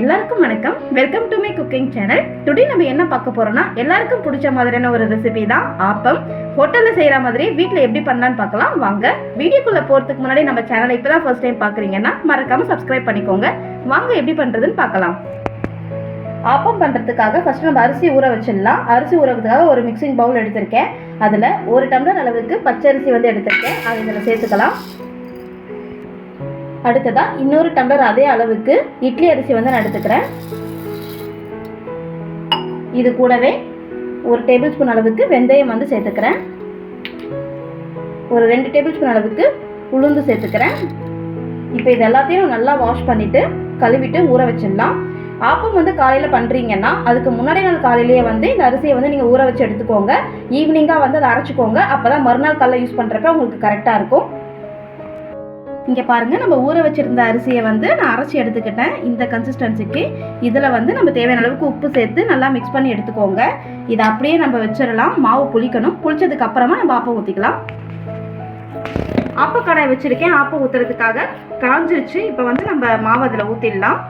எல்லாருக்கும் வணக்கம். Welcome to my cooking channel today நம்ம என்ன பார்க்க போறோம்னா எல்லாருக்கும் பிடிச்ச மாதிரியான ஒரு ரெசிபி தான் ஆப்பம். ஹோட்டலில் செய்கிற மாதிரி வீட்டில் எப்படி பண்ணலான்னு பார்க்கலாம். வாங்க. வீடியோக்குள்ளே போகிறதுக்கு முன்னாடி நம்ம சேனலை இப்போ தான் ஃபர்ஸ்ட் டைம் பார்க்குறீங்கன்னா மறக்காமல் சப்ஸ்கிரைப் பண்ணிக்கோங்க. வாங்க எப்படி பண்ணுறதுன்னு பார்க்கலாம். ஆப்பம் பண்ணுறதுக்காக ஃபஸ்ட்டு நம்ம அரிசி ஊற வச்சிடலாம். அரிசி ஊறதுக்காக ஒரு மிக்சிங் பவுல் எடுத்திருக்கேன். அதில் ஒரு டம்ளர் அளவுக்கு பச்சரிசி வந்து எடுத்திருக்கேன். அதை இதில் சேர்த்துக்கலாம். அடுத்ததா இன்னொரு டம்ளர் அதே அளவுக்கு இட்லி அரிசி வந்து நான் எடுத்துக்கிறேன். இது கூடவே ஒரு டேபிள் ஸ்பூன் அளவுக்கு வெந்தயம் வந்து சேர்த்துக்கிறேன். ஒரு ரெண்டு டேபிள் ஸ்பூன் அளவுக்கு உளுந்து சேர்த்துக்கிறேன். இப்போ இது எல்லாத்தையும் நல்லா வாஷ் பண்ணிவிட்டு கழுவிட்டு ஊற வச்சிடலாம். ஆப்பம் வந்து காலையில் பண்ணுறீங்கன்னா அதுக்கு முன்னாடி நாள் காலையிலேயே வந்து இந்த அரிசியை வந்து நீங்கள் ஊற வச்சு எடுத்துக்கோங்க. ஈவினிங்காக வந்து அதை அரைச்சிக்கோங்க. அப்போ தான் மறுநாள் காலைல யூஸ் பண்ணுறப்ப உங்களுக்கு கரெக்டாக இருக்கும். இங்கே பாருங்கள் நம்ம ஊற வச்சுருந்த அரிசியை வந்து நான் அரைச்சி எடுத்துக்கிட்டேன். இந்த கன்சிஸ்டன்சிக்கு இதில் வந்து நம்ம தேவையான அளவுக்கு உப்பு சேர்த்து நல்லா மிக்ஸ் பண்ணி எடுத்துக்கோங்க. இதை அப்படியே நம்ம வச்சிடலாம். மாவு புளிக்கணும். புளிச்சதுக்கு அப்புறமா நம்ம ஆப்பம் ஊற்றிக்கலாம் ஆப்ப கடாய் வச்சுருக்கேன். ஆப்பம் ஊற்றுறதுக்காக காஞ்சிருச்சு. இப்போ வந்து நம்ம மாவு அதில் ஊற்றிடலாம்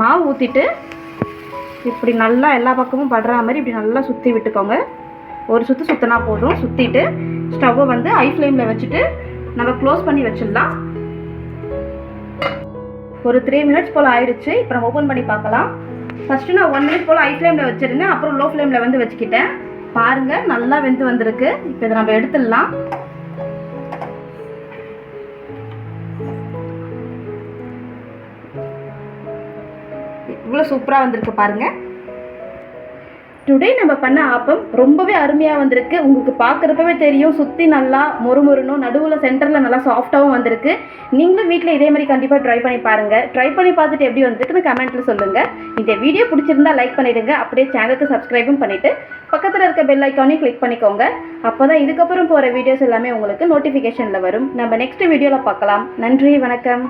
மாவு ஊற்றிட்டு இப்படி நல்லா எல்லா பக்கமும் படுற மாதிரி இப்படி நல்லா சுற்றி விட்டுக்கோங்க. ஒரு சுற்று சுற்றினா போதும். சுற்றிட்டு ஸ்டவ்வை வந்து ஐ ஃப்ளேமில் வச்சுட்டு நம்ம க்ளோஸ் பண்ணி வச்சிடலாம். ஒரு த்ரீ மினிட்ஸ் போல் ஆயிடுச்சு. இப்போ நம்ம ஓப்பன் பண்ணி பார்க்கலாம். ஃபஸ்ட்டு நான் ஒன் மினிட் போல் ஐ ஃப்ளேமில் வச்சுருந்தேன். அப்புறம் லோ ஃப்ளேமில் வந்து வச்சுக்கிட்டேன். பாருங்கள் நல்லா வெந்து வந்திருக்கு. இப்போ இதை நம்ம எடுத்துடலாம். இவ்வளோ சூப்பராக வந்திருக்கு பாருங்கள் டுடே நம்ம பண்ண ஆப்பம் ரொம்பவே அருமையாக வந்திருக்கு. உங்களுக்கு பார்க்குறப்பவே தெரியும். சுற்றி நல்லா மொறுமொறுனும் நடுவில் சென்டரில் நல்லா சாஃப்டாகவும் வந்திருக்கு. நீங்களும் வீட்டில் இதே மாதிரி கண்டிப்பாக ட்ரை பண்ணி பாருங்கள் ட்ரை பண்ணி பார்த்துட்டு எப்படி வந்திருக்குன்னு கமெண்ட்டில் சொல்லுங்கள் இந்த வீடியோ பிடிச்சிருந்தா லைக் பண்ணிவிடுங்க அப்படியே சேனலுக்கு சப்ஸ்கிரைபும் பண்ணிவிட்டு பக்கத்தில் இருக்க பெல் ஐக்கானையும் கிளிக் பண்ணிக்கோங்க. அப்போ தான் இதுக்கப்புறம் போகிற வீடியோஸ் எல்லாமே உங்களுக்கு நோட்டிஃபிகேஷனில் வரும். நம்ம நெக்ஸ்ட் வீடியோவில் பார்க்கலாம். நன்றி வணக்கம்.